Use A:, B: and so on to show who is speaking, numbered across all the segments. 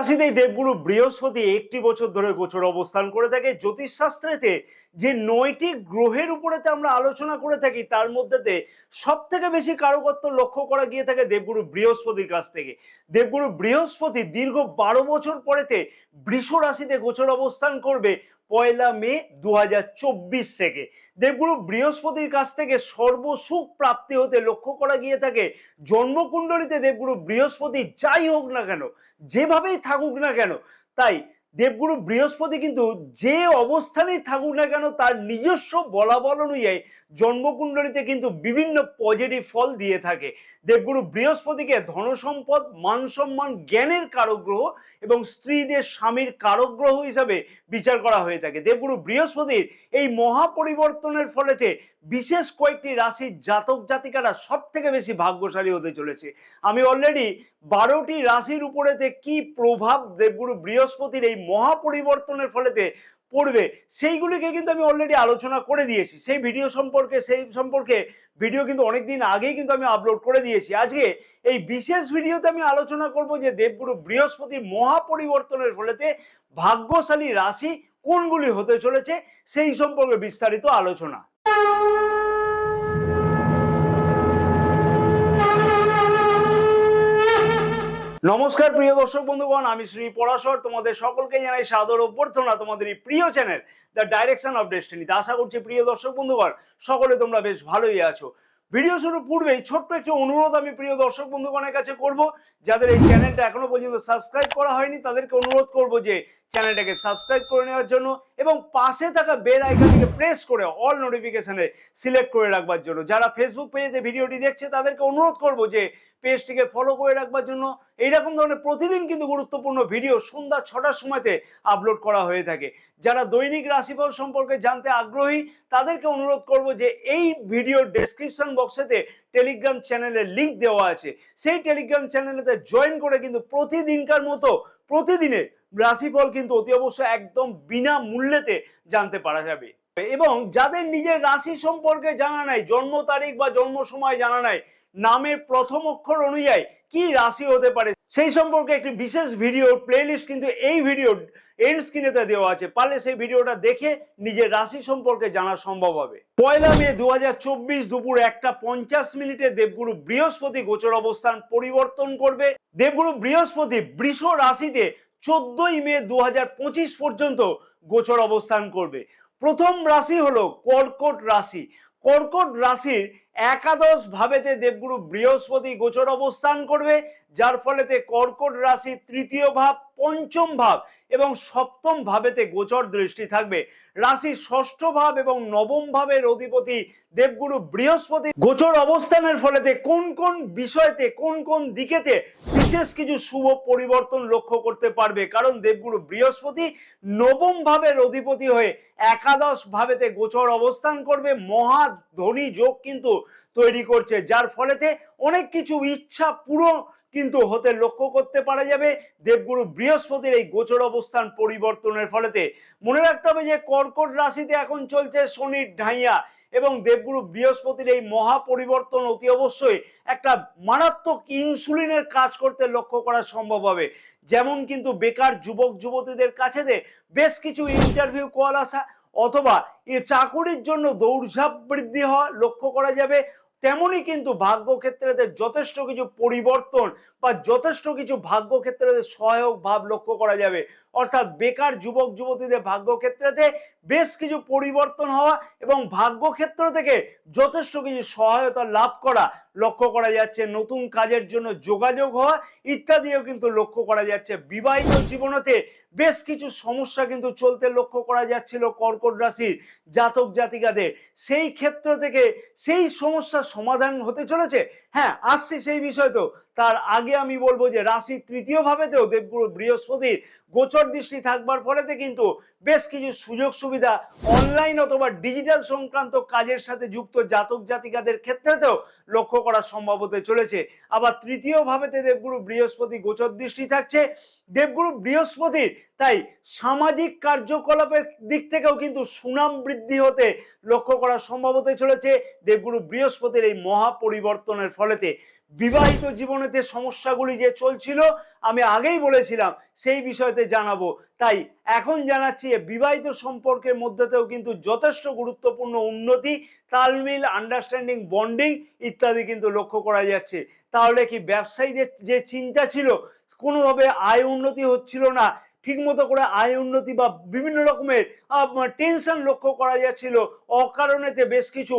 A: রাশিতেই দেবগুরু বৃহস্পতি একটি বছর ধরে গোচর অবস্থান করে থাকে। জ্যোতিষশাস্ত্রেতে যে নয়টি গ্রহের উপরেতে আমরা আলোচনা করে থাকি, তার মধ্যেতে সব থেকে বেশি কারকত্ব লক্ষ্য করা গিয়ে থাকে দেবগুরু বৃহস্পতির কাছ থেকে। দেবগুরু বৃহস্পতি দীর্ঘ বারো বছর পরেতে বৃষ রাশিতে গোচর অবস্থান করবে পয়লা মে দু হাজার চব্বিশ থেকে। দেবগুরু বৃহস্পতির কাছ থেকে সর্বসুখ প্রাপ্তি হতে লক্ষ্য করা গিয়ে থাকে। জন্মকুণ্ডলিতে দেবগুরু বৃহস্পতি যাই হোক না কেন যেভাবেই থাকুক না কেন, তাই দেবগুরু বৃহস্পতি কিন্তু যে অবস্থানেই থাকুক না কেন, তার নিজস্ব বলাবল অনুযায়ী জন্মকুণ্ডলিতে কিন্তু বিভিন্ন পজিটিভ ফল দিয়ে থাকে। দেবগুরু বৃহস্পতিকে ধনসম্পদ মান সম্মান জ্ঞানের কারক গ্রহ এবং স্ত্রীদের স্বামীর কারক গ্রহ হিসাবে বিচার করা হয়ে থাকে। দেবগুরু বৃহস্পতির এই মহা পরিবর্তনের ফলেতে বিশেষ কয়েকটি রাশির জাতক জাতিকারা সব থেকে বেশি ভাগ্যশালী হতে চলেছে। আমি অলরেডি বারোটি রাশির উপরেতে কি প্রভাব দেবগুরু বৃহস্পতির এই মহা পরিবর্তনের ফলেতে পড়বে। সেইগুলিকে কিন্তু আমি অলরেডি আলোচনা করে দিয়েছি। সেই ভিডিও সম্পর্কে, সেই সম্পর্কে ভিডিও কিন্তু অনেকদিন আগেই কিন্তু আমি আপলোড করে দিয়েছি। আজকে এই বিশেষ ভিডিওতে আমি আলোচনা করব যে দেবগুরু বৃহস্পতির মহাপরিবর্তনের ফলেতে ভাগ্যশালী রাশি কোনগুলি হতে চলেছে, সেই সম্পর্কে বিস্তারিত আলোচনা। নমস্কার, প্রিয় দর্শক বন্ধুগণ, আমি শ্রী পরাশর। তোমাদের সকলকে জানাই সাদর অভ্যর্থনা, তোমাদের এই প্রিয় channel the direction of destiny. আশা করছি, প্রিয় দর্শক বন্ধুগণ, সকলে তোমরা বেশ ভালোই আছো। ভিডিও শুরু পূর্বেই ছোট্ট একটি অনুরোধ আমি, প্রিয় দর্শক বন্ধুগণের কাছে করব। যাদের এই চ্যানেলটা এখনও পর্যন্ত সাবস্ক্রাইব করা হয়নি, তাদেরকে অনুরোধ করব যে চ্যানেলটাকে সাবস্ক্রাইব করে নেওয়ার জন্য এবং পাশে থাকা বেল আইকনটিকে প্রেস করে অল নোটিফিকেশনে সিলেক্ট করে রাখবার জন্য। যারা ফেসবুক পেজে ভিডিওটি দেখছে, তাদেরকে অনুরোধ করব যে পেজটিকে ফলো করে রাখবার জন্য। এইরকম ধরনের প্রতিদিন কিন্তু গুরুত্বপূর্ণ ভিডিও সন্ধ্যা ছটার সময়তে আপলোড করা হয়ে থাকে। যারা দৈনিক রাশিফল সম্পর্কে জানতে আগ্রহী, তাদেরকে অনুরোধ করব যে এই ভিডিওর ডেসক্রিপশন বক্সেতে টেলিগ্রাম চ্যানেলের লিঙ্ক দেওয়া আছে। সেই টেলিগ্রাম চ্যানেলেতে জয়েন করে কিন্তু প্রতিদিনকার মতো প্রতিদিনের রাশিফল কিন্তু অতি অবশ্যই একদম বিনা মূল্যেতে জানতে পারা যাবে। এবং যাদের নিজের রাশি সম্পর্কে জানা নাই, জন্ম তারিখ বা জন্ম সময় জানা নাই, নামের প্রথম অক্ষর অনুযায়ী কি রাশি হতে পারে সেই সম্পর্কে একটি বিশেষ ভিডিও প্লেলিস্ট কিন্তু এই ভিডিও এন্ড স্ক্রিনেতে দেওয়া আছে। পারলে সেই ভিডিওটা দেখে নিজের রাশি সম্পর্কে জানা সম্ভব হবে। পয়লা মে দুহাজার চব্বিশ দুপুর একটা পঞ্চাশ মিনিটে দেবগুরু বৃহস্পতি গোচর অবস্থান পরিবর্তন করবে। দেবগুরু বৃহস্পতি বৃষ রাশিতে চোদ্দই মে দুহাজার পঁচিশ পর্যন্ত গোচর অবস্থান করবে। প্রথম রাশি হলো কর্কট রাশি। কর্কট রাশির একাদশ ভাবেতে দেবগুরু বৃহস্পতি গোচর অবস্থান করবে, যার ফলেতে কর্কট রাশি তৃতীয় ভাব, পঞ্চম ভাব এবং সপ্তম ভাবেতে গোচর দৃষ্টি থাকবে। রাশির ষষ্ঠ ভাব এবং নবম ভাবের অধিপতি দেবগুরু বৃহস্পতি গোচর অবস্থানের ফলেতে কোন কোন বিষয়তে, কোন কোন দিকেতে বিশেষ কিছু শুভ পরিবর্তন লক্ষ্য করতে পারবে? কারণ দেবগুরু বৃহস্পতি নবম ভাবের অধিপতি হয়ে একাদশ ভাবেতে গোচর অবস্থান করবে। মহা ধনী যোগ কিন্তু তৈরি করছে, যার ফলেতে অনেক কিছু ইচ্ছা পূরণ কিন্তু হতে লক্ষ্য করতে পারা যাবে দেবগুরু বৃহস্পতির এই গোচর অবস্থান পরিবর্তনের ফলেতে। মনে রাখতে হবে যে কর্কট রাশিতে এখন চলছে শনির ঢাইয়া এবং দেবগুরু বৃহস্পতির এই মহা পরিবর্তন অতি অবশ্যই একটা মারাত্মক ইনসুলিনের কাজ করতে লক্ষ্য করা সম্ভব হবে। যেমন কিন্তু বেকার যুবক যুবতীদের কাছে বেশ কিছু ইন্টারভিউ কল আসা অথবা চাকুরির জন্য দৌড়ঝাঁপ বৃদ্ধি হওয়া লক্ষ্য করা যাবে। তেমনই কিন্তু ভাগ্য ক্ষেত্রে যথেষ্ট কিছু পরিবর্তন বা যথেষ্ট কিছু ভাগ্য ক্ষেত্রে সহায়ক ভাব লক্ষ্য করা যাবে। অর্থাৎ বেকার যুবক যুবতীদের ভাগ্য ক্ষেত্রেতে বেশ কিছু পরিবর্তন হওয়া এবং ভাগ্য ক্ষেত্র থেকে যথেষ্ট কিছু সহায়তা লাভ করা লক্ষ্য করা যাচ্ছে। নতুন কাজের জন্য যোগাযোগ হওয়া ইত্যাদিও কিন্তু লক্ষ্য করা যাচ্ছে। বিবাহিত জীবনতে বেশ কিছু সমস্যা কিন্তু চলতে লক্ষ্য করা যাচ্ছিল কর্কট রাশির জাতক জাতিকাদের। সেই ক্ষেত্র থেকে সেই সমস্যার সমাধান হতে চলেছে। হ্যাঁ আসছে সেই বিষয় তো। তার আগে আমি বলব যে রাশি তৃতীয় ভাবেতেও দেবগুরু বৃহস্পতির গোচর দৃষ্টি থাকবার ফলেতে কিন্তু বেশ কিছু সুযোগ সুবিধা অনলাইন অথবা ডিজিটাল সংক্রান্ত কাজের সাথে যুক্ত জাতক জাতিকাদের ক্ষেত্রেতেও লক্ষ্য করা সম্ভব হতে চলেছে। আবার তৃতীয় ভাবেতে দেবগুরু বৃহস্পতি গোচর দৃষ্টি থাকছে। দেবগুরু বৃহস্পতির তাই সামাজিক কার্যকলাপের দিক থেকেও কিন্তু সুনাম বৃদ্ধি হতে লক্ষ্য করা সম্ভব হতে চলেছে। দেবগুরু বৃহস্পতির এই মহা পরিবর্তনের ফলেতে বিবাহিত জীবনেতে সমস্যাগুলি যে চলছিল, আমি আগেই বলেছিলাম, সেই বিষয়তে জানাব। তাই এখন জানাচ্ছি বিবাহিত সম্পর্কের মধ্যেতেও কিন্তু যথেষ্ট গুরুত্বপূর্ণ উন্নতি, তালমিল আন্ডারস্ট্যান্ডিং বন্ডিং ইত্যাদি কিন্তু লক্ষ্য করা যাচ্ছে। তাহলে কি ব্যবসায়ীদের যে চিন্তা ছিল কোনোভাবে আয় উন্নতি হচ্ছিল না। ঠিকমতো করে আয় উন্নতি বা বিভিন্ন রকমের টেনশন লক্ষ্য করা যাচ্ছিল। অকারণেতে বেশ কিছু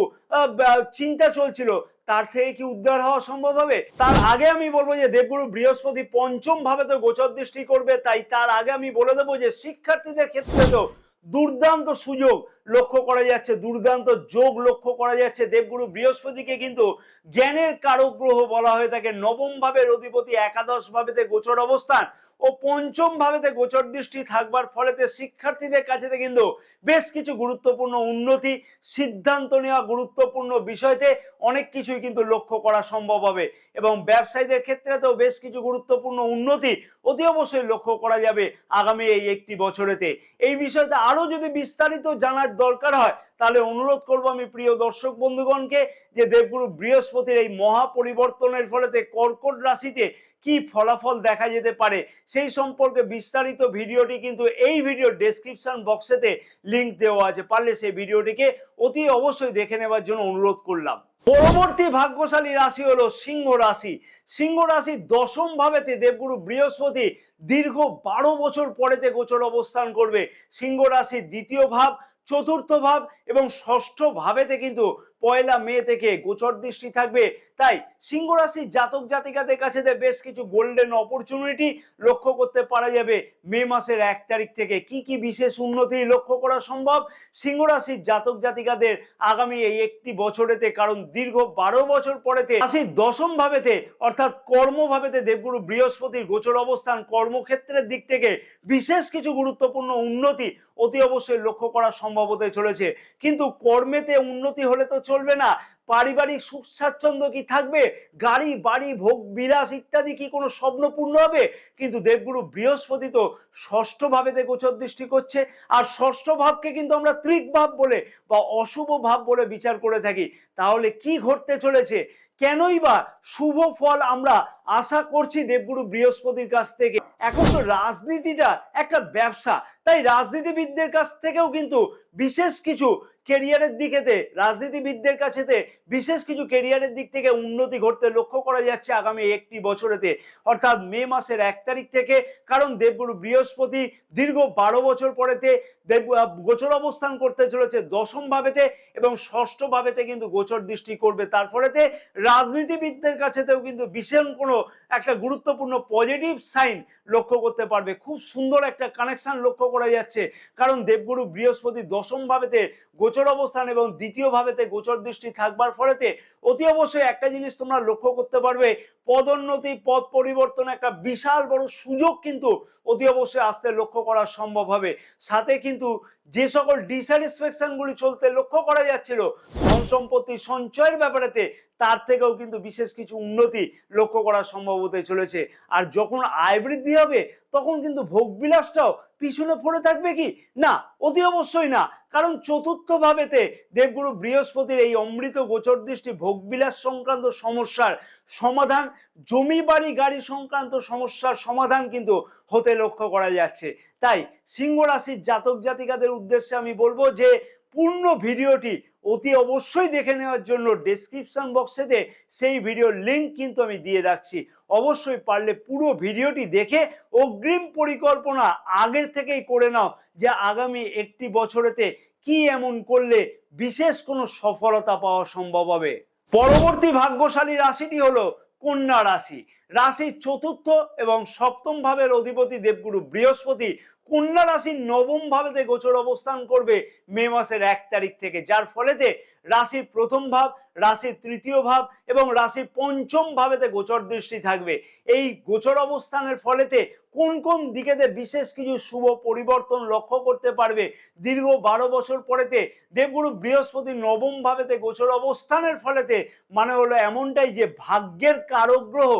A: চিন্তা চলছিল। তার থেকে কি উদ্ধার হওয়া সম্ভব হবে? তার আগে আমি বলব যে দেবগুরু বৃহস্পতি পঞ্চম ভাবে তো গোচর দৃষ্টি করবে, তাই তার আগে আমি বলে দেবো যে শিক্ষার্থীদের ক্ষেত্রে তো দুর্দান্ত সুযোগ লক্ষ্য করা যাচ্ছে, দুর্দান্ত যোগ লক্ষ্য করা যাচ্ছে। দেবগুরু বৃহস্পতিকে কিন্তু জ্ঞানের কারক গ্রহ বলা হয়ে থাকে। নবম ভাবের অধিপতি একাদশ ভাবেতে গোচর অবস্থান। ও পঞ্চম ভাবেতে গোচর দৃষ্টি থাকবার ফলেতে শিক্ষার্থীদের কাছেতে কিন্তু বেশ কিছু গুরুত্বপূর্ণ উন্নতি, সিদ্ধান্ত নেওয়া গুরুত্বপূর্ণ বিষয়তে অনেক কিছুই কিন্তু লক্ষ্য করা সম্ভব হবে। এবং ব্যবসায়ীদের ক্ষেত্রেতেও বেশ কিছু গুরুত্বপূর্ণ উন্নতি অতি অবশ্যই লক্ষ্য করা যাবে আগামী এই একটি বছরেতে। এই বিষয়তে আরও যদি বিস্তারিত জানার দরকার হয়, তাহলে অনুরোধ করব আমি প্রিয় দর্শক বন্ধুগণকে যে দেবগুরু বৃহস্পতির এই মহা পরিবর্তনের ফলেতে কর্কট রাশিতে কি ফলাফল দেখা যেতে পারে সেই সম্পর্কে বিস্তারিত ভিডিওটি কিন্তু এই ভিডিও ডেসক্রিপশন বক্সেতে লিংক দেওয়া আছে। পারলে সেই ভিডিওটিকে অতি অবশ্যই দেখে নেওয়ার জন্য অনুরোধ করলাম। পরবর্তী ভাগ্যশালী রাশি হলো সিংহ রাশি। সিংহ রাশি দশম ভাবেতে দেবগুরু বৃহস্পতি দীর্ঘ বারো বছর পরেতে গোচর অবস্থান করবে। সিংহ রাশির দ্বিতীয় ভাব, চতুর্থ ভাব এবং ষষ্ঠ ভাবেতে কিন্তু পয়লা মে থেকে গোচর দৃষ্টি থাকবে। তাই সিংহ রাশির জাতক জাতিকাদের কাছে বেশ কিছু গোল্ডেন অপরচুনিটি লক্ষ্য করতে পারা যাবে। মে মাসের এক তারিখ থেকে কি কি বিশেষ উন্নতি লক্ষ্য করা সম্ভব? সিংহ রাশির জাতক জাতিকাদের আগামী এই একটি বছরেতে, কারণ দীর্ঘ বারো বছর পরেতে রাশির দশম ভাবেতে, অর্থাৎ কর্ম ভাবেতে দেবগুরু বৃহস্পতির গোচর অবস্থান কর্মক্ষেত্রের দিক থেকে বিশেষ কিছু গুরুত্বপূর্ণ উন্নতি অতি অবশ্যই লক্ষ্য করা সম্ভব হতে চলেছে। কিন্তু কর্মেতে উন্নতি হলে তো চলবে না। পারিবারিক সুখ স্বাচ্ছন্দ্য কি থাকবে? গাড়ি, বাড়ি, ভোগ, বিলাস ইত্যাদি কি কোনো স্বপ্ন পূর্ণ হবে? কিন্তু দেবগুরু বৃহস্পতি তো ষষ্ঠ ভাবেতে গোচর দৃষ্টি করছে, আর ষষ্ঠ ভাবকে কিন্তু আমরা ত্রিক ভাব বলে বা অশুভ ভাব বলে বিচার করে থাকি। তাহলে কি ঘটতে চলেছে? কেনই বা শুভ ফল আমরা আশা করছি দেবগুরু বৃহস্পতির কাছ থেকে। এখন তো রাজনীতিটা একটা ব্যবসা, তাই রাজনীতিবিদদের কাছ থেকেও কিন্তু বিশেষ কিছু কেরিয়ারের দিকেতে রাজনীতিবিদদের কাছেতে বিশেষ কিছু কেরিয়ারের দিক থেকে উন্নতি ঘটতে লক্ষ্য করা যাচ্ছে আগামী একটি বছরেতে অর্থাৎ মে মাসের এক তারিখ থেকে, কারণ দেবগুরু বৃহস্পতি দীর্ঘ বারো বছর পরেতে দেব গোচর অবস্থান করতে চলেছে দশম ভাবেতে এবং ষষ্ঠ ভাবেতে কিন্তু গোচর দৃষ্টি করবে। তারপরেতে রাজনীতিবিদদের কাছেতেও কিন্তু বিশেষ কোনো একটা গুরুত্বপূর্ণ পজিটিভ সাইন লক্ষ্য করতে পারবে। খুব সুন্দর একটা কানেকশন লক্ষ্য করা যাচ্ছে, কারণ দেবগুরু বৃহস্পতি দশম ভাবেতে গোচর অবস্থান এবং দ্বিতীয় ভাবেতে গোচর দৃষ্টি থাকবার ফলেতে অতি অবশ্যই একটা জিনিস তোমরা লক্ষ্য করতে পারবে, পদোন্নতি, পদ পরিবর্তন একটা বিশাল বড় সুযোগ কিন্তু অতি অবশ্যই আসতে লক্ষ্য করা সম্ভব হবে। সাথে কিন্তু যে সকল ডিস্যাটিসফ্যাকশন গুলি চলতে লক্ষ্য করা যাচ্ছিল, ধন সম্পত্তি সঞ্চয়ের ব্যাপারেতে তার থেকেও কিন্তু বিশেষ কিছু উন্নতি লক্ষ্য করা সম্ভব হতে চলেছে। আর যখন আয় বৃদ্ধি হবে, তখন কিন্তু ভোগবিলাসটাও পিছনে পড়ে থাকবে কি? না, অতি অবশ্যই না। কারণ চতুর্থ ভাবেতে দেবগুরু বৃহস্পতির এই অমৃত গোচর দৃষ্টি ভোগবিলাস সংক্রান্ত সমস্যার সমাধান, জমি বাড়ি গাড়ি সংক্রান্ত সমস্যার সমাধান কিন্তু হতে লক্ষ্য করা যাচ্ছে। তাই সিংহ রাশির জাতক জাতিকাদের উদ্দেশ্যে আমি বলব যে পূর্ণ ভিডিওটি অতি অবশ্যই দেখে নেওয়ার জন্য ডেসক্রিপশন বক্সেতে সেই ভিডিওর লিংক কিন্তু আমি দিয়ে রাখছি। অবশ্যই পারলে পুরো ভিডিওটি দেখে অগ্রিম পরিকল্পনা আগের থেকেই করে নাও যে আগামী একটি বছরেতে কি এমন করলে বিশেষ কোনো সফলতা পাওয়া সম্ভব হবে। পরবর্তী ভাগ্যশালী রাশিটি হলো কন্যা রাশি। রাশির চতুর্থ এবং সপ্তম ভাবের অধিপতি দেবগুরু বৃহস্পতি কন্যা রাশির নবম ভাবেতে গোচর অবস্থান করবে মে মাসের এক তারিখ থেকে, যার ফলেতে রাশির প্রথম ভাব, রাশির তৃতীয় ভাব এবং রাশির পঞ্চম ভাবেতে গোচর দৃষ্টি থাকবে। এই গোচর অবস্থানের ফলেতে কোন কোন দিকেতে বিশেষ কিছু শুভ পরিবর্তন লক্ষ্য করতে পারবে? দীর্ঘ বারো বছর পরেতে দেবগুরু বৃহস্পতি নবম ভাবেতে গোচর অবস্থানের ফলেতে মানে হলো এমনটাই যে ভাগ্যের কারক গ্রহ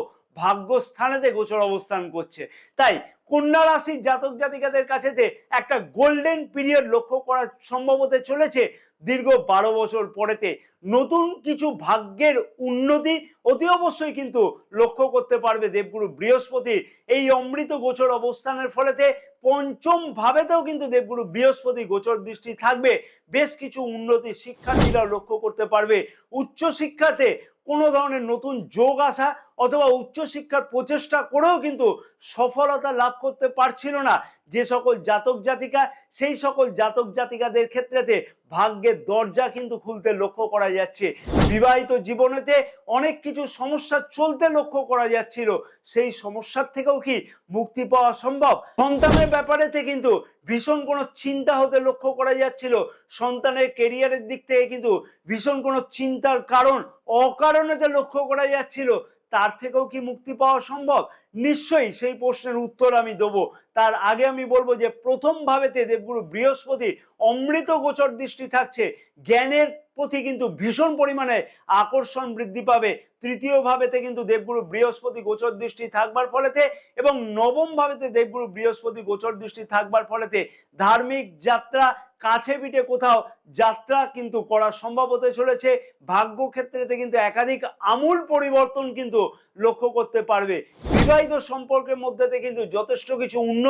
A: ভাগ্যস্থানেতে গোচর অবস্থান করছে। তাই কন্যা রাশির জাতক জাতিকাদের কাছেতে একটা গোল্ডেন পিরিয়ড লক্ষ্য করা সম্ভব হতে চলেছে, দীর্ঘ বারো বছর পরেতে নতুন কিছু ভাগ্যের উন্নতি অতি অবশ্যই কিন্তু লক্ষ্য করতে পারবে দেবগুরু বৃহস্পতি। এই অমৃত গোচর অবস্থানের ফলেতে পঞ্চম ভাবেতেও কিন্তু দেবগুরু বৃহস্পতি গোচর দৃষ্টি থাকবে। বেশ কিছু উন্নতি শিক্ষার্থীরা লক্ষ্য করতে পারবে। উচ্চ শিক্ষাতে কোনো ধরনের নতুন যোগ আসা অথবা উচ্চশিক্ষার প্রচেষ্টা করেও কিন্তু সফলতা লাভ করতে পারছিল না। যে সকল জাতক জাতিকা, সেই সকল জাতক জাতিকাদের ক্ষেত্রেতে ভাগ্যের দরজা কিন্তু খুলতে লক্ষ্য করা যাচ্ছে। বিবাহিত জীবনেতে অনেক কিছু সমস্যা চলতে লক্ষ্য করা যাচ্ছিল। সেই সমস্যার থেকেও কি মুক্তি পাওয়া সম্ভব? সন্তানের ব্যাপারেতে কিন্তু ভীষণ কোনো চিন্তা হতে লক্ষ্য করা যাচ্ছিল। সন্তানের কেরিয়ারের দিক থেকে কিন্তু ভীষণ কোনো চিন্তার কারণ অকারণেতে লক্ষ্য করা যাচ্ছিল। তার থেকেও কি মুক্তি পাওয়া সম্ভব? নিশ্চয়ই সেই প্রশ্নের উত্তর আমি দেবো। তার আগে আমি বলব যে প্রথম ভাবেতে দেবগুরু বৃহস্পতি অমৃত গোচর দৃষ্টি থাকছে, জ্ঞানের প্রতি কিন্তু ভীষণ পরিমাণে আকর্ষণ বৃদ্ধি পাবে। তৃতীয় ভাবেতে কিন্তু দেবগুরু বৃহস্পতি গোচর দৃষ্টি থাকবার ফলেতে এবং নবম ভাবেতে দেবগুরু বৃহস্পতি গোচর দৃষ্টি থাকবার ফলেতে ধার্মিক যাত্রা কাছে পিঠে কোথাও যাত্রা কিন্তু করা সম্ভব হতে চলেছে। ভাগ্য ক্ষেত্রেতে কিন্তু একাধিক আমূল পরিবর্তন কিন্তু লক্ষ্য করতে পারবে। বিবাহিত সম্পর্কের মধ্যেতে কিন্তু যথেষ্ট কিছু উন্নতি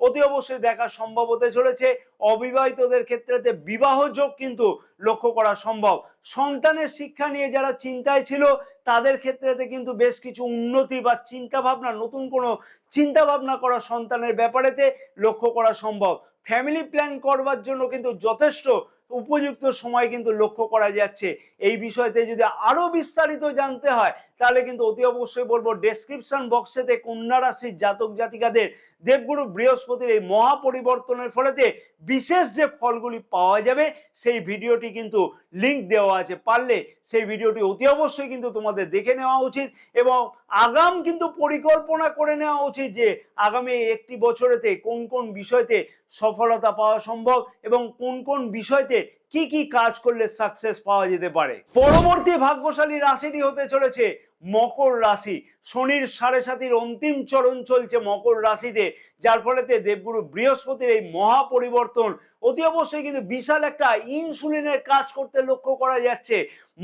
A: অতি অবশ্যই দেখা সম্ভব হতে চলেছে। অবিবাহিতদের ক্ষেত্রেতে বিবাহ যোগ কিন্তু লক্ষ্য করা সম্ভব। সন্তানের শিক্ষা নিয়ে যারা চিন্তায় ছিল, তাদের ক্ষেত্রেতে কিন্তু বেশ কিছু উন্নতি বা চিন্তা ভাবনা নতুন কোনো চিন্তা ভাবনা করা সন্তানের ব্যাপারেতে লক্ষ্য করা সম্ভব। ফ্যামিলি প্ল্যান করবার জন্য কিন্তু যথেষ্ট উপযুক্ত সময় কিন্তু লক্ষ্য করা যাচ্ছে। এই বিষয়তে যদি আরও বিস্তারিত জানতে হয় তাহলে কিন্তু অতি অবশ্যই বলব ডেসক্রিপশন বক্সেতে কন্যা রাশির জাতক জাতিকাদের দেবগুরু বৃহস্পতির এই মহাপরিবর্তনের ফলেতে বিশেষ যে ফলগুলি পাওয়া যাবে, সেই ভিডিওটি কিন্তু লিংক দেওয়া আছে। পারলে সেই ভিডিওটি অতি অবশ্যই কিন্তু তোমাদের দেখে নেওয়া উচিত এবং আগাম কিন্তু পরিকল্পনা করে নেওয়া উচিত যে আগামী একটি বছরেতে কোন কোন বিষয়তে সফলতা পাওয়া সম্ভব এবং কোন কোন বিষয়তে কি কি কাজ করলে সাকসেস পাওয়া যেতে পারে? পরবর্তী ভাগ্যশালী রাশিটি হতে চলেছে মকর রাশি। শনির সাড়ে সাতির অন্তিম চরণ চলছে মকর রাশিতে, যার ফলেতে দেবগুরু বৃহস্পতির এই মহা পরিবর্তন অতি অবশ্যই কিন্তু বিশাল একটা ইনসুলিনের কাজ করতে লক্ষ্য করা যাচ্ছে।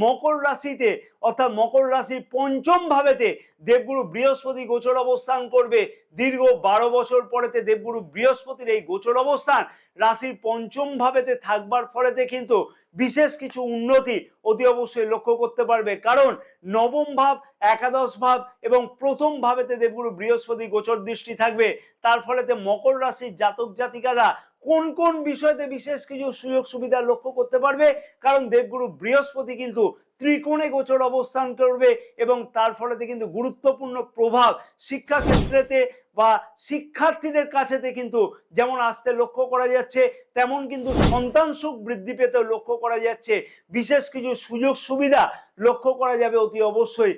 A: মকর রাশিতে, অর্থাৎ মকর রাশির পঞ্চম ভাবেতে দেবগুরু বৃহস্পতি গোচর অবস্থান করবে। দীর্ঘ বারো বছর পরেতে দেবগুরু বৃহস্পতির এই গোচর অবস্থান রাশির পঞ্চম ভাবেতে থাকবার ফলেতে কিন্তু বিশেষ কিছু উন্নতি অতি অবশ্যই লক্ষ্য করতে পারবে। কারণ নবম ভাব, একাদশ ভাব এবং প্রথম ভাবেতে দেবগুরু বৃহস্পতি গোচর দৃষ্টি থাকবে, তার ফলেতে মকর রাশির জাতক জাতিকারা কোন কোন বিষয়তে বিশেষ কিছু সুযোগ সুবিধা লক্ষ্য করতে পারবে? কারণ দেবগুরু বৃহস্পতি কিন্তু ত্রিকোণে গোচর অবস্থান করবে এবং তার ফলেতে কিন্তু গুরুত্বপূর্ণ প্রভাব শিক্ষা ক্ষেত্রেতে বা শিক্ষার্থীদের কাছেতে কিন্তু যেমন আসতে লক্ষ্য করা যাচ্ছে, তেমন কিন্তু সন্তান সুখ বৃদ্ধি পেতেও লক্ষ্য করা যাচ্ছে। বিশেষ কিছু সুযোগ সুবিধা লক্ষ্য করা যাবে অতি অবশ্যই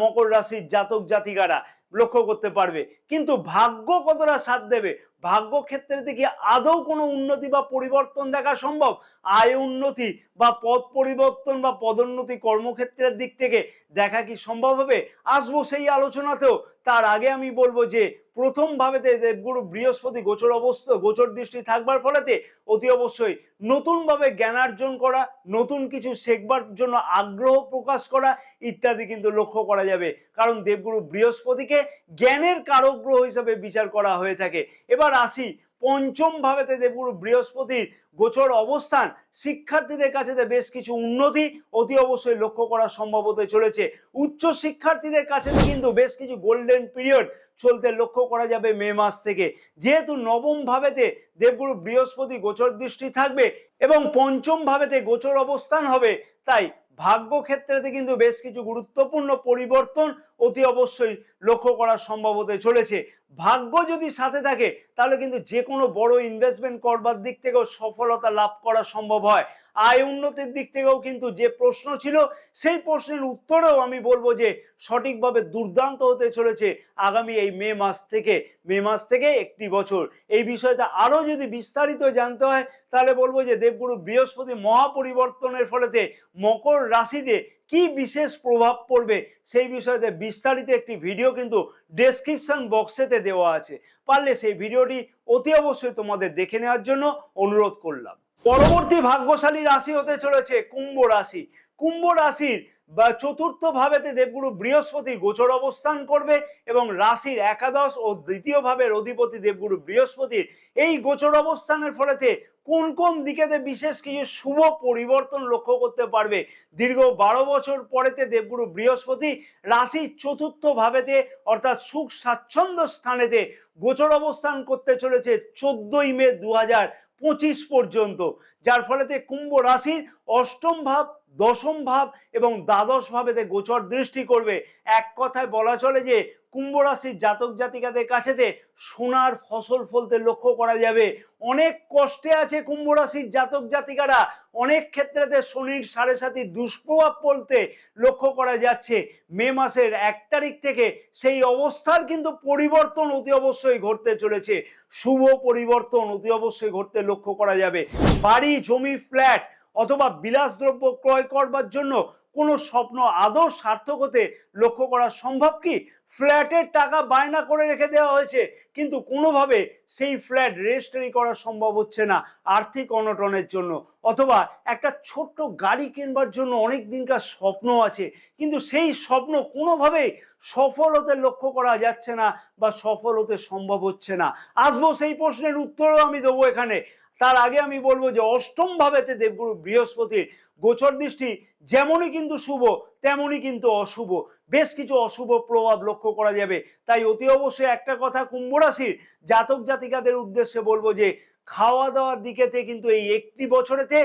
A: মকর রাশির জাতক জাতিকারা লক্ষ্য করতে পারবে। কিন্তু ভাগ্য কতটা সাথ দেবে? ভাগ্য ক্ষেত্রে থেকে আদৌ কোনো উন্নতি বা পরিবর্তন দেখা সম্ভব? আয় উন্নতি বা পদ পরিবর্তন বা পদোন্নতি কর্মক্ষেত্রের দিক থেকে দেখা কি সম্ভব হবে? আসব সেই আলোচনাতেও। তার আগে আমি বলব যে, প্রথম ভাবেতে দেবগুরু বৃহস্পতি গোচর অবস্থা, গোচর দৃষ্টি থাকবার ফলেতে অতি অবশ্যই নতুনভাবে জ্ঞানার্জন করা, নতুন কিছু শেখবার জন্য আগ্রহ প্রকাশ করা ইত্যাদি কিন্তু লক্ষ্য করা যাবে। কারণ দেবগুরু বৃহস্পতিকে জ্ঞানের কারক গ্রহ হিসাবে বিচার করা হয়ে থাকে। এবার আসি পঞ্চম ভাবেতে দেবগুরু বৃহস্পতির গোচর অবস্থান, শিক্ষার্থীদের কাছে বেশ কিছু উন্নতি, অতি অবশ্যই লক্ষ্য করা সম্ভব হতে চলেছে। উচ্চ শিক্ষার্থীদের কাছে কিন্তু বেশ কিছু গোল্ডেন পিরিয়ড চলতে লক্ষ্য করা যাবে মে মাস থেকে। যেহেতু নবম ভাবেতে দেবগুরু বৃহস্পতি গোচর দৃষ্টি থাকবে এবং পঞ্চম ভাবেতে গোচর অবস্থান হবে, তাই ভাগ্য ক্ষেত্রেতে কিন্তু বেশ কিছু গুরুত্বপূর্ণ পরিবর্তন অতি অবশ্যই লক্ষ্য করা সম্ভব হতে চলেছে। ভাগ্য যদি সাথে থাকে, তাহলে কিন্তু যে কোনো বড় ইনভেস্টমেন্ট করবার দিক থেকেও সফলতা লাভ করা সম্ভব হয়। আয় উন্নতির দিক থেকেও কিন্তু যে প্রশ্ন ছিল, সেই প্রশ্নের উত্তরেও আমি বলব যে সঠিকভাবে দুর্দান্ত হতে চলেছে আগামী এই মে মাস থেকে, মে মাস থেকে একটি বছর। এই বিষয়টা আরও যদি বিস্তারিত জানতে হয়, তাহলে বলব যে দেবগুরু বৃহস্পতি মহাপরিবর্তনের ফলেতে মকর রাশিতে কি বিশেষ প্রভাব পড়বে, সেই বিষয়তে বিস্তারিত একটি ভিডিও কিন্তু ডেসক্রিপশন বক্সেতে দেওয়া আছে। পারলে সেই ভিডিওটি অতি অবশ্যই তোমাদের দেখে নেওয়ার জন্য অনুরোধ করলাম। পরবর্তী ভাগ্যশালী রাশি হতে চলেছে কুম্ভ রাশি। কুম্ভ রাশির বা চতুর্থ ভাবেতে দেবগুরু বৃহস্পতি গোচর অবস্থান করবে এবং রাশির একাদশ ও দ্বিতীয় ভাবের অধিপতি দেবগুরু বৃহস্পতির এই গোচর অবস্থানের ফলেতে কোন কোন দিকেতে বিশেষ কিছু শুভ পরিবর্তন লক্ষ্য করতে পারবে? দীর্ঘ বারো বছর পরেতে দেবগুরু বৃহস্পতি রাশির চতুর্থ ভাবেতে অর্থাৎ সুখ স্বাচ্ছন্দ্য স্থানেতে গোচর অবস্থান করতে চলেছে চোদ্দই মে দু হাজার পঁচিশ পর্যন্ত, যার ফলেতে কুম্ভ রাশির অষ্টম ভাব, দশম ভাব এবং দ্বাদশ ভাবেতে গোচর দৃষ্টি করবে। এক কথায় বলা চলে যে কুম্ভ রাশির জাতক জাতিকাদের কাছেতে সোনার ফসল ফলতে লক্ষ্য করা যাবে। অনেক কষ্টে আছে কুম্ভ রাশির জাতক জাতিকারা। অনেক ক্ষেত্রেতে শনির সাড়ে সাথী দুষ্প্রভাব পড়তে লক্ষ্য করা যাচ্ছে। মে মাসের এক তারিখ থেকে সেই অবস্থার কিন্তু পরিবর্তন অতি অবশ্যই ঘটতে চলেছে। শুভ পরিবর্তন অতি অবশ্যই ঘটতে লক্ষ্য করা যাবে। বাড়ি, জমি, ফ্ল্যাট অথবা বিলাসদ্রব্য ক্রয় করবার জন্য কোনো স্বপ্ন আদৌ সার্থক হতে লক্ষ্য করা সম্ভব কি? ফ্ল্যাটের টাকা বায়না করে রেখে দেওয়া হয়েছে, কিন্তু কোনোভাবে সেই ফ্ল্যাট রেজিস্ট্রি করা সম্ভব হচ্ছে না আর্থিক অনটনের জন্য। অথবা একটা ছোট্ট গাড়ি কিনবার জন্য অনেক দিনকার স্বপ্ন আছে, কিন্তু সেই স্বপ্ন কোনোভাবেই সফল হতে লক্ষ্য করা যাচ্ছে না বা সফল হতে সম্ভব হচ্ছে না। আসব সেই প্রশ্নের উত্তরও আমি দেবো এখানে। তার আগে আমি বলব যে অষ্টম ভাবেতে দেবগুরু বৃহস্পতির গোচর দৃষ্টি যেমনই কিন্তু শুভ, তেমনই কিন্তু অশুভ। বেশ কিছু অশুভ প্রভাব লক্ষ্য করা যাবে। তাই অতি অবশ্যই একটা কথা কুম্ভ রাশির জাতক জাতিকাদের উদ্দেশ্যে বলব যে খাওয়া দাওয়ার দিকেতে কিন্তু এই একটি বছরেতে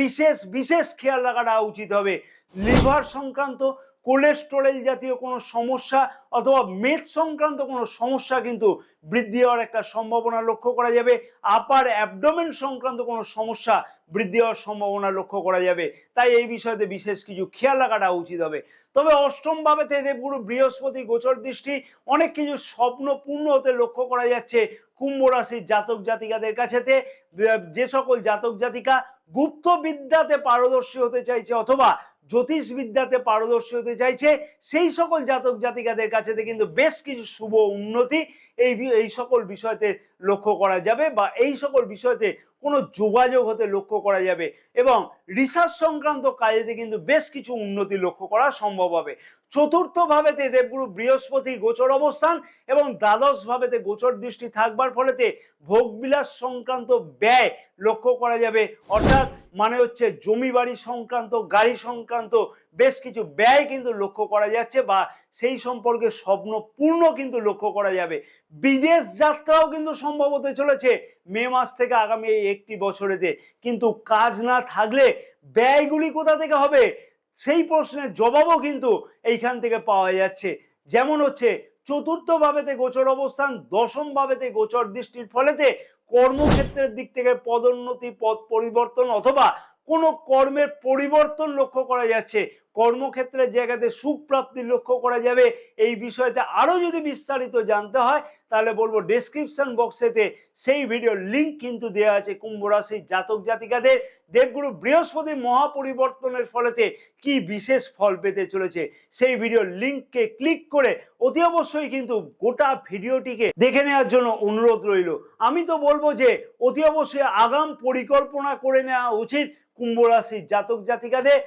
A: বিশেষ বিশেষ খেয়াল রাখাটা উচিত হবে। লিভার সংক্রান্ত, কোলেস্টোরেল জাতীয় কোনো সমস্যা অথবা মেদ সংক্রান্ত কোনো সমস্যা কিন্তু বৃদ্ধি হওয়ার একটা সম্ভাবনা লক্ষ্য করা যাবে। আপার অ্যাবডোমেন সংক্রান্ত কোনো সমস্যা বৃদ্ধি হওয়ার সম্ভাবনা লক্ষ্য করা যাবে। তাই এই বিষয়তে বিশেষ কিছু খেয়াল রাখাটা উচিত হবে। তবে অষ্টম ভাবেতে দেবগুরু বৃহস্পতি গোচর দৃষ্টি, অনেক কিছু স্বপ্ন পূর্ণ হতে লক্ষ্য করা যাচ্ছে কুম্ভ রাশির জাতক জাতিকাদের কাছেতে যে সকল জাতক জাতিকা গুপ্ত বিদ্যাতে পারদর্শী হতে চাইছে অথবা জ্যোতিষ বিদ্যাতে পারদর্শী হতে চাইছে, সেই সকল জাতক জাতিকাদের কাছেতে কিন্তু বেশ কিছু শুভ উন্নতি এই এই সকল বিষয়তে লক্ষ্য করা যাবে বা এই সকল বিষয়তে কোনো যোগাযোগ হতে লক্ষ্য করা যাবে এবং রিসার্চ সংক্রান্ত কাজেতে কিন্তু বেশ কিছু উন্নতি লক্ষ্য করা সম্ভব হবে। চতুর্থ ভাবেতে দেবগুরু বৃহস্পতি গোচর অবস্থান এবং দ্বাদশ ভাবেতে গোচর দৃষ্টি থাকবার ফলেতে ভোগবিলাস সংক্রান্ত ব্যয় লক্ষ্য করা যাবে। অর্থাৎ মানে হচ্ছে জমি বাড়ি সংক্রান্ত, গাড়ি সংক্রান্ত বেশ কিছু ব্যয় কিন্তু লক্ষ্য করা যাচ্ছে বা সেই সম্পর্কে স্বপ্ন পূর্ণ কিন্তু লক্ষ্য করা যাবে। বিদেশ যাত্রাও কিন্তু সম্ভব হতে চলেছে মে মাস থেকে আগামী এই একটি বছরেতে। কিন্তু কাজ না থাকলে ব্যয়গুলি কোথা থেকে হবে? সেই প্রশ্নের জবাবও কিন্তু এইখান থেকে পাওয়া যাচ্ছে। যেমন হচ্ছে চতুর্থ ভাবেতে গোচর অবস্থান দশম ভাবেতে গোচর দৃষ্টির ফলেতে কর্মক্ষেত্রের দিক থেকে পদোন্নতি, পদ পরিবর্তন অথবা কোনো কর্মের পরিবর্তন লক্ষ্য করা যাচ্ছে। কর্মক্ষেত্রের জায়গাতে সুখ প্রাপ্তি লক্ষ্য করা যাবে, এই বিষয়তে আরও যদি বিস্তারিত জানতে হয়, তাহলে বলব ডেসক্রিপশন বক্সেতে সেই ভিডিও লিঙ্ক কিন্তু দেওয়া আছে কুম্ভ রাশির জাতক জাতিকাদের। দেবগুরু বৃহস্পতি মহাপরিবর্তনের ফলেতে কি বিশেষ ফল পেতে চলেছে, সেই ভিডিওর লিঙ্ককে ক্লিক করে অতি অবশ্যই কিন্তু গোটা ভিডিওটিকে দেখে নেওয়ার জন্য অনুরোধ রইল। আমি তো বলব যে অতি অবশ্যই আগাম পরিকল্পনা করে নেওয়া উচিত কুম্ভ রাশির জাতক জাতিকাদের।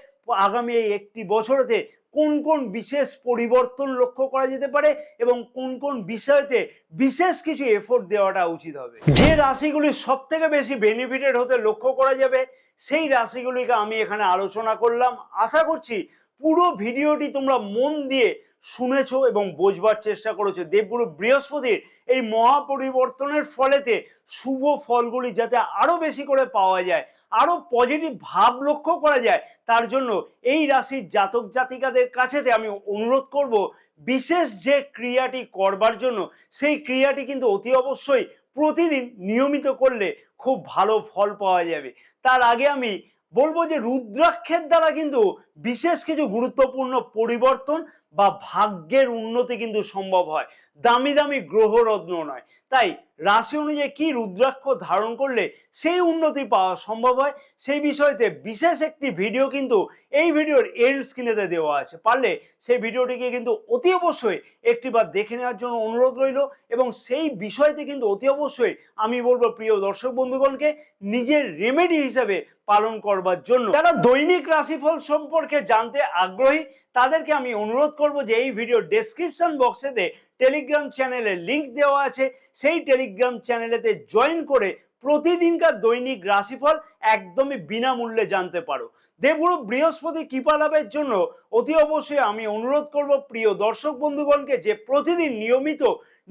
A: আগামী এই একটি বছরেতে কোন কোন বিশেষ পরিবর্তন লক্ষ্য করা যেতে পারে এবং কোন কোন বিষয়তে বিশেষ কিছু এফোর্ট দেওয়াটা উচিত হবে? যে রাশিগুলি সব থেকে বেশি বেনিফিটেড হতে লক্ষ্য করা যাবে, সেই রাশিগুলিকে আমি এখানে আলোচনা করলাম। আশা করছি পুরো ভিডিওটি তোমরা মন দিয়ে শুনেছো এবং বোঝবার চেষ্টা করেছ। দেবগুরু বৃহস্পতির এই মহাপরিবর্তনের ফলেতে শুভ ফলগুলি যাতে আরও বেশি করে পাওয়া যায় আরও পজিটিভ ভাব লক্ষ্য করা যায়, তার জন্য এই রাশির জাতক জাতিকাদের কাছেতে আমি অনুরোধ করব, বিশেষ যে ক্রিয়াটি করবার জন্য, সেই ক্রিয়াটি কিন্তু অতি অবশ্যই প্রতিদিন নিয়মিত করলে খুব ভালো ফল পাওয়া যাবে। তার আগে আমি বলব যে রুদ্রাক্ষের দ্বারা কিন্তু বিশেষ কিছু গুরুত্বপূর্ণ পরিবর্তন বা ভাগ্যের উন্নতি কিন্তু সম্ভব হয়। দামি দামি গ্রহরত্ন নয়। তাই রাশি অনুযায়ী কি রুদ্রাক্ষ ধারণ করলে সেই উন্নতি পাওয়া সম্ভব হয়, সেই বিষয়তে বিশেষ একটি ভিডিও কিন্তু এই ভিডিওর এন্ড স্ক্রিনেতে দেওয়া আছে। পারলে সেই ভিডিওটিকে কিন্তু অতি অবশ্যই একটিবার দেখে নেওয়ার জন্য অনুরোধ রইল এবং সেই বিষয়তে কিন্তু অতি অবশ্যই আমি বলব প্রিয় দর্শক বন্ধুগণকে নিজের রেমেডি হিসেবে পালন করবার জন্য। যারা দৈনিক রাশিফল সম্পর্কে জানতে আগ্রহী, তাদেরকে আমি অনুরোধ করব যে এই ভিডিও ডেসক্রিপশন বক্সেতে টেলিগ্রাম চ্যানেলের লিংক দেওয়া আছে। সেই টেলিগ্রাম চ্যানেলেতে জয়েন করে প্রতিদিনকার দৈনিক রাশিফল একদমই বিনামূল্যে জানতে পারো। দেবগুরু বৃহস্পতি কৃপা লাভের জন্য অতি অবশ্যই আমি অনুরোধ করব প্রিয় দর্শক বন্ধুগণকে যে প্রতিদিন নিয়মিত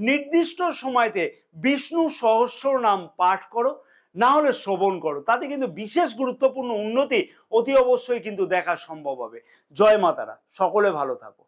A: নির্দিষ্ট সময়তে বিষ্ণু সহস্র নাম পাঠ করো, না হলে শ্রবণ করো। তাতে কিন্তু বিশেষ গুরুত্বপূর্ণ উন্নতি অতি অবশ্যই কিন্তু দেখা সম্ভব হবে। জয় মাতারা, সকলে ভালো থাকো।